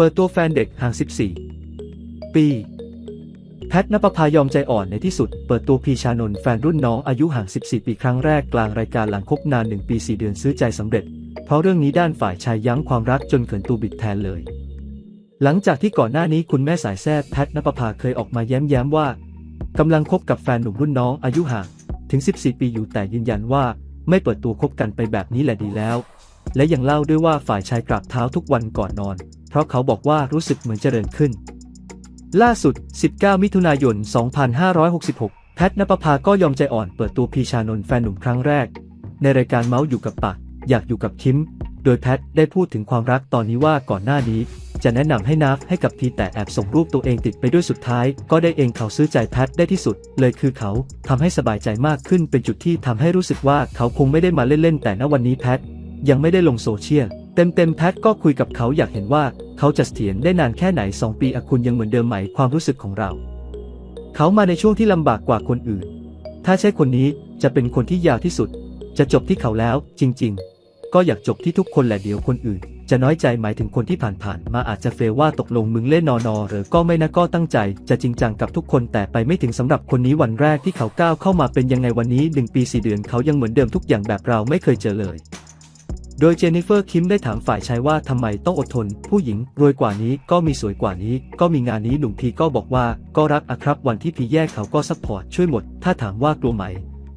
เปิดตัวแฟนเด็กห่าง 14 ปี แพทนปภายอมใจอ่อนในที่สุด เปิดตัวพีชานนท์แฟนรุ่นน้องอายุห่าง 14 ปีครั้งแรกกลางรายการหลังคบนาน 1 ปี 4 เดือนซื้อใจสำเร็จ เพราะเรื่องนี้ด้านฝ่ายชายยั้งความรักจนเขินตูบิดแทนเลย หลังจากที่ก่อนหน้านี้คุณแม่สายแซ่บแพทนปภาเคยออกมาแย้มๆว่ากำลังคบกับแฟนหนุ่มรุ่นน้องอายุห่างถึง 14 ปีอยู่แต่ยืนยันว่าไม่เปิดตัวคบกันไปแบบนี้แหละดีแล้ว และยังเล่าด้วยว่าฝ่ายชายกราบเท้าทุกวันก่อนนอน เพราะเขาบอกว่ารู้สึกเหมือนเจริญขึ้น ล่าสุด 19 มิถุนายน 2566 แพทนปภาก็ยอมใจอ่อนเปิดตัวพีชานนท์แฟนหนุ่มครั้งแรก ในรายการเมาส์อยู่กับปากอยากอยู่กับคิม โดยแพทได้พูดถึงความรักตอนนี้ว่าก่อนหน้านี้ จะแนะนำให้นับให้กับพีแต่แอบส่งรูปตัวเองติดไปด้วยสุดท้าย ก็ได้เองเขาซื้อใจแพทได้ที่สุด เลยคือเขาทำให้สบายใจมากขึ้นเป็นจุดที่ทำให้รู้สึกว่าเขาคงไม่ได้มาเล่นๆแต่ณวันนี้แพท ยังไม่ได้ลงโซเชียลเต็มๆแพทก็คุยกับเขาอยากเห็นว่าเขาจะเสถียรได้นานแค่ไหน 2 ปีอคุณยังเหมือนเดิมไหมความรู้สึกของเรา เขามาในช่วงที่ลำบากกว่าคนอื่น ถ้าใช่คนนี้จะเป็นคนที่ยาวที่สุด จะจบที่เขาแล้ว จริง ๆ ก็อยากจบที่ทุกคนแหละเดี๋ยวคนอื่น จะน้อยใจหมายถึงคนที่ผ่านๆมาอาจจะเฟลว่าตกลงมึงเล่นนอนอหรือก็ไม่นะก็ตั้งใจ จะจริงจังกับทุกคนแต่ไปไม่ถึงสำหรับคนนี้วันแรกที่เขาก้าวเข้ามาเป็นยังไงวันนี้หนึ่งปีสี่เดือนเขายังเหมือนเดิมทุกอย่างแบบเราไม่เคยเจอเลย โดยเจนนิเฟอร์คิมได้ถามฝ่ายชายว่าทำไมต้องอดทน ผู้หญิงรวยกว่านี้ก็มีสวยกว่านี้ ก็มีงานนี้หนุ่มพีก็บอกว่าก็รักอะครับวันที่พีแยกเขาก็ซัพพอร์ตช่วยหมด ถ้าถามว่ากลัวไหม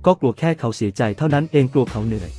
ก็กลัวแค่เขาเสียใจเท่านั้นเองกลัวเขาเหนื่อย